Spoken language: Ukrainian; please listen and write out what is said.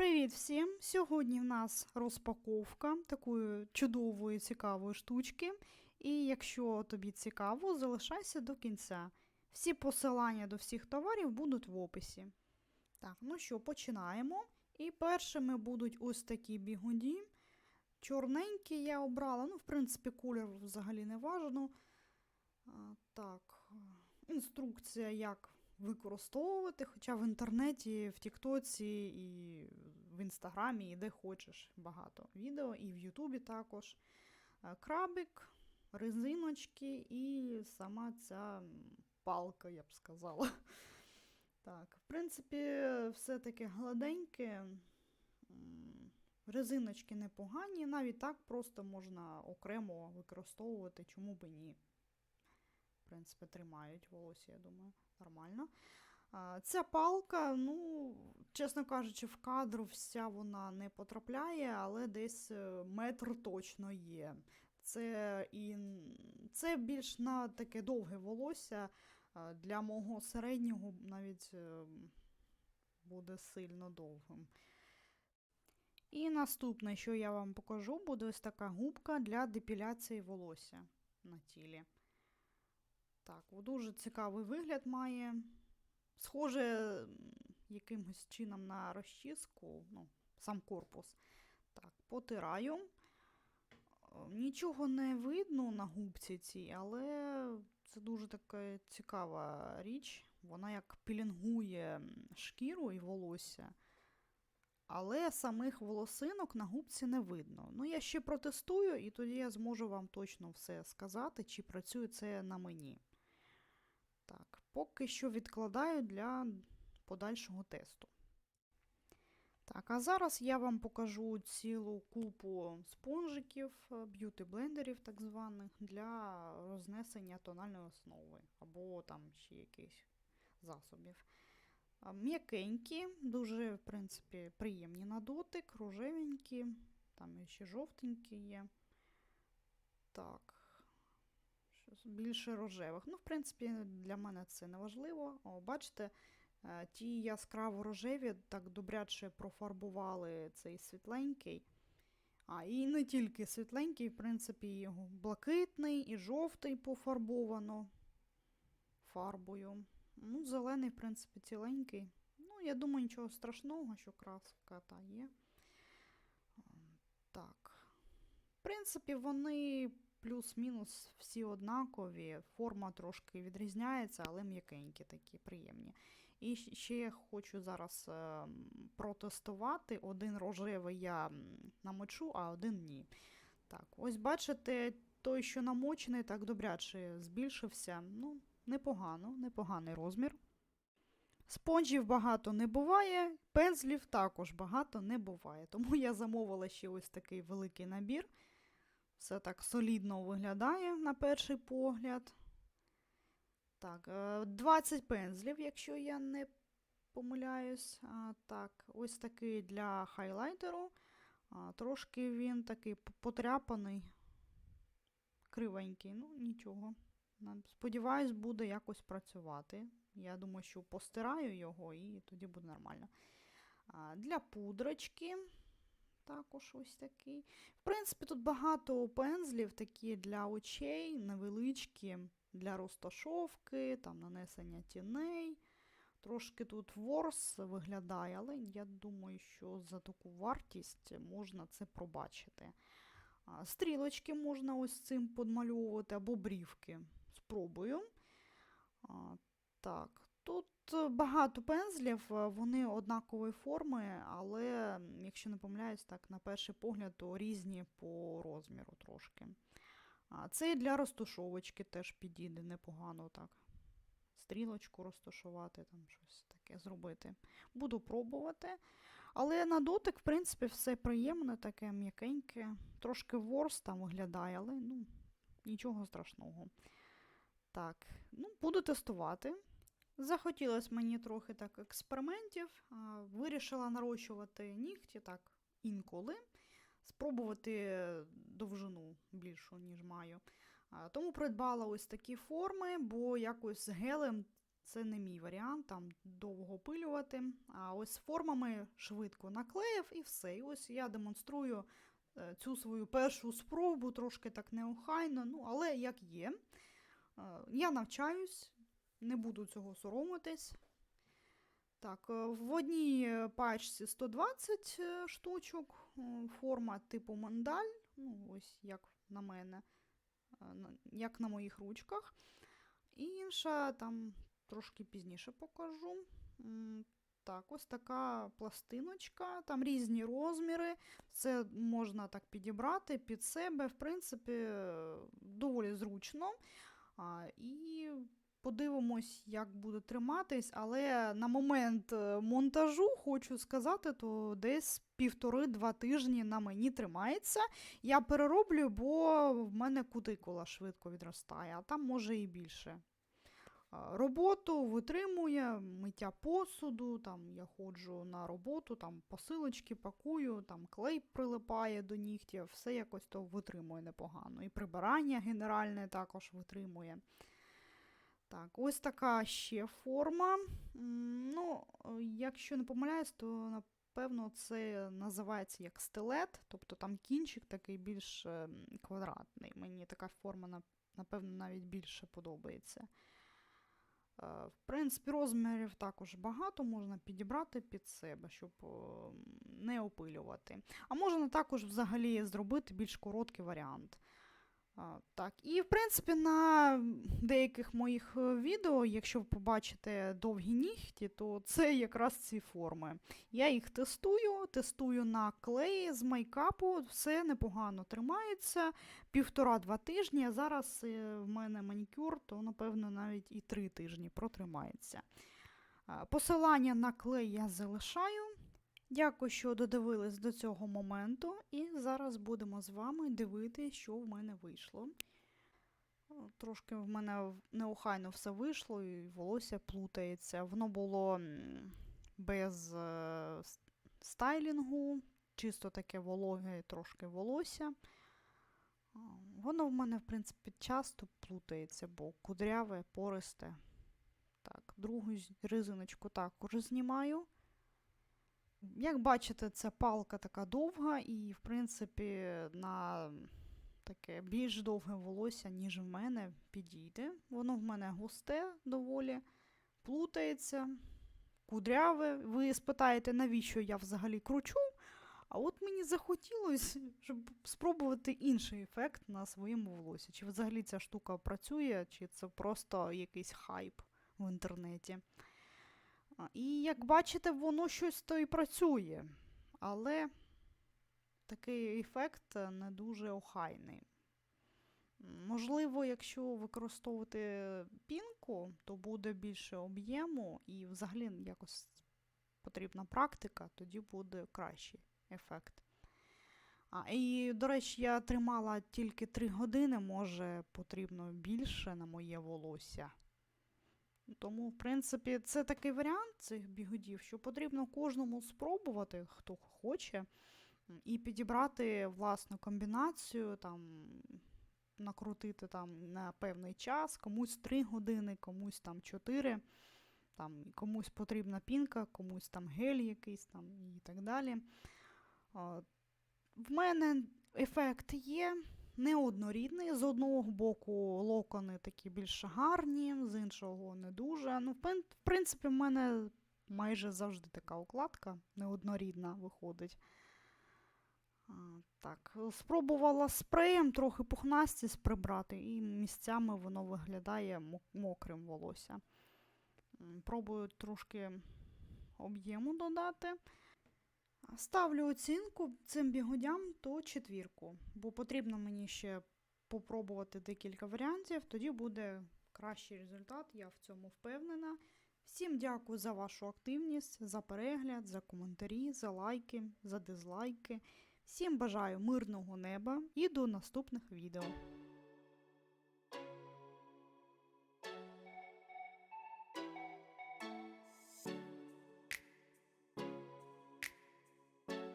Привіт всім! Сьогодні в нас розпаковка такої чудової цікавої штучки. І якщо тобі цікаво, залишайся до кінця. Всі посилання до всіх товарів будуть в описі. Так, ну що, починаємо. І першими будуть ось такі бігуді. Чорненькі я обрала. Ну, в принципі, колір взагалі не важно. Так, інструкція, як використовувати, хоча в інтернеті, в Тіктоці і в Інстаграмі, і де хочеш багато відео, і в Ютубі також. Е, Крабик, резиночки і сама ця палка, я б сказала. Так, в принципі, все таке гладеньке. Резиночки непогані, навіть так просто можна окремо використовувати, чому би ні. Принципі, тримають волосся, я думаю, нормально. Ця палка, ну, чесно кажучи, в кадр вся вона не потрапляє, але десь е, метр точно є. Це, і, це більш на таке довге волосся. Для мого середнього навіть е, буде сильно довгим. І наступне, що я вам покажу, буде ось така губка для депіляції волосся на тілі. Так, дуже цікавий вигляд має. Схоже якимось чином на розчіску, ну, сам корпус. Так, потираю. Нічого не видно на губці цій, але це дуже така цікава річ. Вона як пілінгує шкіру і волосся. Але самих волосинок на губці не видно. Ну, я ще протестую, і тоді я зможу вам точно все сказати, чи працює це на мені. Поки що відкладаю для подальшого тесту. Так, а зараз я вам покажу цілу купу спонжиків, е, б'юті-блендерів так званих, для рознесення тональної основи або там ще якихось засобів. М'якенькі, дуже, в принципі, приємні на дотик, рожевенькі, там ще жовтенькі є. Так, більше рожевих. Ну, в принципі, для мене це не важливо. О, бачите, е, ті яскраво рожеві так добряче профарбували цей світленький. А, і не тільки світленький, в принципі, його блакитний і жовтий пофарбовано фарбою. Ну, зелений, в принципі, ціленький. Ну, я думаю, нічого страшного, що краска та є. Так. В принципі, вони плюс-мінус всі однакові. Форма трошки відрізняється, але м'якенькі такі, приємні. І ще я хочу зараз е, протестувати. Один рожевий я намочу, а один ні. Так, ось бачите, той, що намочений, так добряче збільшився. Ну, непогано, непоганий розмір. Спонжів багато не буває, пензлів також багато не буває. Тому я замовила ще ось такий великий набір. Все так солідно виглядає на перший погляд. Так, е, 20 пензлів, якщо я не помиляюсь. Так, ось такий для хайлайтеру. Трошки він такий потряпаний, кривенький, ну нічого. Сподіваюсь, буде якось працювати. Я думаю, що постираю його і тоді буде нормально. Для пудрочки також ось такий. В принципі, тут багато пензлів, такі для очей, невеличкі, для розташовки, там нанесення тіней. Трошки тут ворс виглядає, але я думаю, що за таку вартість можна це пробачити. Стрілочки можна ось цим подмальовувати або брівки. Спробую. Так, тут е, багато пензлів, е, вони однакової форми, але, якщо не помиляюсь, так, на перший погляд, то різні по розміру трошки. А цей для розтушовочки теж підійде непогано так. Стрілочку розташувати, там щось таке зробити. Буду пробувати. Але на дотик, в принципі, все приємне, таке м'якеньке. Трошки ворс там виглядає, але ну, нічого страшного. Так, ну, буду тестувати. Захотілося мені трохи так експериментів. Вирішила нарощувати нігті так інколи, спробувати довжину більшу, ніж маю. Тому придбала ось такі форми, бо якось з гелем це не мій варіант, там довго опилювати. А ось з формами швидко наклеїв і все. І ось я демонструю е, цю свою першу спробу, трошки так неохайно, ну, але як є. Е, Я навчаюсь, не буду цього соромитись. Так, е, в одній е, пачці 120 е, штучок, форма типу мандаль, ну, ось як на мене, як на моїх ручках. Інша там трошки пізніше покажу. Так, ось така пластиночка, там різні розміри. Це можна так підібрати під себе. В принципі, доволі зручно. І подивимось, як буде триматись. Але на момент е, монтажу хочу сказати, то десь півтори-два тижні на мені тримається. Я перероблю, бо в мене кутикула швидко відростає, а там може і більше. Роботу витримує, миття посуду, там я ходжу на роботу, там посилочки пакую, там клей прилипає до нігтів, все якось то витримує непогано. І прибирання генеральне також витримує. Так, ось така ще форма. Ну, е, якщо не помиляюсь, то напевно це називається як стилет, тобто там кінчик такий більш е, квадратний. Мені така форма, напевно, навіть більше подобається. Е, В принципі, розмірів також багато, можна підібрати під себе, щоб не опилювати. А можна також взагалі зробити більш короткий варіант. Так, і в принципі на деяких моїх е, відео, якщо ви побачите довгі нігті, то це якраз ці форми. Я їх тестую, тестую на клеї з майкапу, все непогано тримається. Півтора-два тижні. А зараз е, в мене манікюр, то напевно навіть і три тижні протримається. Посилання на клей я залишаю. Дякую, що додивились до цього моменту, і зараз будемо з вами дивитися, що в мене вийшло. Трошки в мене неохайно все вийшло, і волосся плутається. Воно було без е, стайлінгу, чисто таке вологе трошки волосся. Воно в мене, в принципі, часто плутається, бо кудряве, пористе. Так, другу резиночку також знімаю. Як бачите, ця палка така довга, і, в принципі, на таке більш довге волосся, ніж в мене, підійде. Воно в мене густе доволі, плутається, кудряве. Ви спитаєте, навіщо я взагалі кручу? А от мені захотілося, щоб спробувати інший ефект на своєму волосі. Чи взагалі ця штука працює, чи це просто якийсь хайп в інтернеті. І як бачите, воно щось то і працює. Але такий ефект е, не дуже охайний. Можливо, якщо використовувати пінку, то буде більше об'єму і взагалі якось потрібна практика, тоді буде кращий ефект. А, і, до речі, я тримала тільки 3 години, може потрібно більше на моє волосся. Тому, в принципі, це такий варіант цих бігудів, що потрібно кожному спробувати, хто хоче, і підібрати власну комбінацію, там, накрутити там на певний час, комусь 3 години, комусь там 4, там, комусь потрібна пінка, комусь там гель якийсь там і так далі. В мене ефект є неоднорідний. З одного боку локони такі більш гарні, з іншого не дуже. Ну, в принципі, в мене майже завжди така укладка неоднорідна виходить. Так, спробувала спреєм трохи пухнастість прибрати, і місцями воно виглядає мокрим волосся. Пробую трошки об'єму додати. Ставлю оцінку цим бігудям то четвірку, бо потрібно мені ще попробувати декілька варіантів, тоді буде кращий результат, я в цьому впевнена. Всім дякую за вашу активність, за перегляд, за коментарі, за лайки, за дизлайки. Всім бажаю мирного неба і до наступних відео.